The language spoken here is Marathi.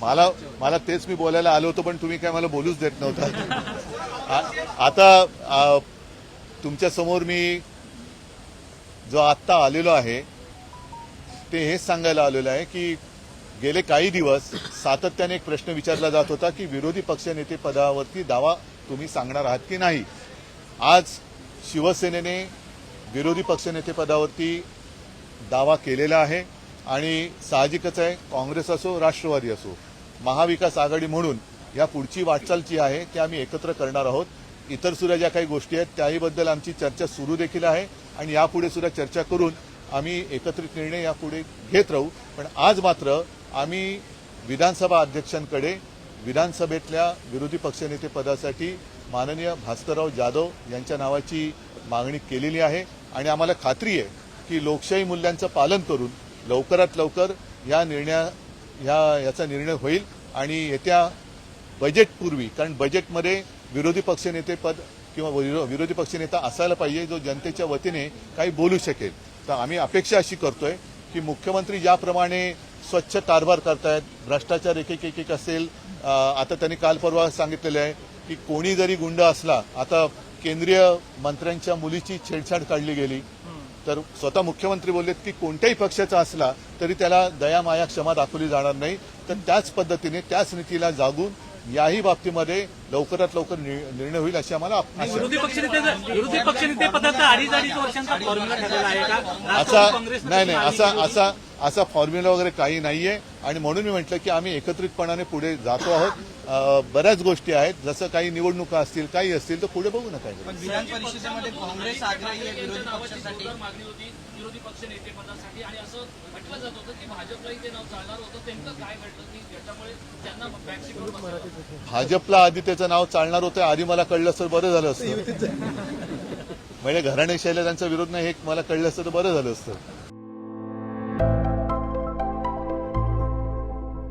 मला मला तेच मी बोलायला आलो होतो पण तुम्ही काय मला बोलूच देत नव्हता. आता तुमच्यासमोर मी जो आत्ता आलेलो आहे ते हेच सांगायला आलेलो आहे की गेले काही दिवस सातत्याने एक प्रश्न विचारला जात होता की विरोधी पक्षनेते पदावरती दावा तुम्ही सांगणार आहात की नाही? आज शिवसेनेने विरोधी पक्षनेते पदावरती दावा केलेला आहे. आणि साहजिकच आहे काँग्रेस असो राष्ट्रवादी असो महाविकास आघाडी म्हणून या पुढची वाटचाल जी आहे ती आम्ही एकत्र करणार आहोत. इतर सुद्धा ज्या काही गोष्टी आहेत त्याहीबद्दल आमची चर्चा सुरू देखील आहे आणि यापुढे सुद्धा चर्चा करून आम्ही एकत्रित निर्णय यापुढे घेत राहू. पण आज मात्र आम्ही विधानसभा अध्यक्षांकडे विधानसभेतल्या विरोधी पक्षनेते पदासाठी माननीय भास्करराव जाधव यांच्या नावाची मागणी केलेली आहे. आणि आम्हाला खात्री आहे की लोकशाही मूल्यांचं पालन करून लवकरात लवकर या निर्णया ह्या याचा निर्णय होईल आणि येत्या बजेटपूर्वी कारण बजेटमध्ये विरोधी पक्षनेते पद किंवा विरोधी पक्षनेता असायला पाहिजे जो जनतेच्या वतीने काही बोलू शकेल. तर आम्ही अपेक्षा अशी करतोय की मुख्यमंत्री ज्याप्रमाणे स्वच्छ कारभार करतायत भ्रष्टाचार एक एक एक असेल आता त्यांनी काल परवा सांगितलेलं आहे की कोणी जरी गुंड असला आता केंद्रीय मंत्र्यांच्या मुलीची छेडछाड काढली गेली तर स्वतः मुख्यमंत्री बोललेत की कोणत्याही पक्षाचा असला तरी त्याला दया माया क्षमा दाखवली जाणार नाही. तर त्याच पद्धतीने त्याच नीतीला जागून याही बाबतीमध्ये लवकरात लवकर निर्णय होईल अशी आम्हाला असा नाही नाही असा असा असा फॉर्म्युला वगैरे काही नाहीये. आणि म्हणून मी म्हटलं की आम्ही एकत्रितपणाने पुढे जातो आहोत. बऱ्याच गोष्टी आहेत. जसं काही निवडणुका असतील काही असतील तर पुढे बघू ना काय पण विधान परिषदेमध्ये काँग्रेस आग्रही आहे विरोधी पक्षासाठी. जोरदार मागणी होती विरोधी पक्ष नेते पदासाठी. आणि असं म्हटलं जात होतं की भाजपलाही ते नाव चालणार होतं. नेमकं काय घडलं की ज्याच्यामुळे त्यांना बॅकसीटवर बसवलं भाजपला आधी त्याचं नाव चालणार होतं आधी मला कळलं असतं बरं झालं असतं. म्हणजे घराणेशाहीला त्यांचा विरोध नाही हे मला कळलं असतं तर बरं झालं असतं.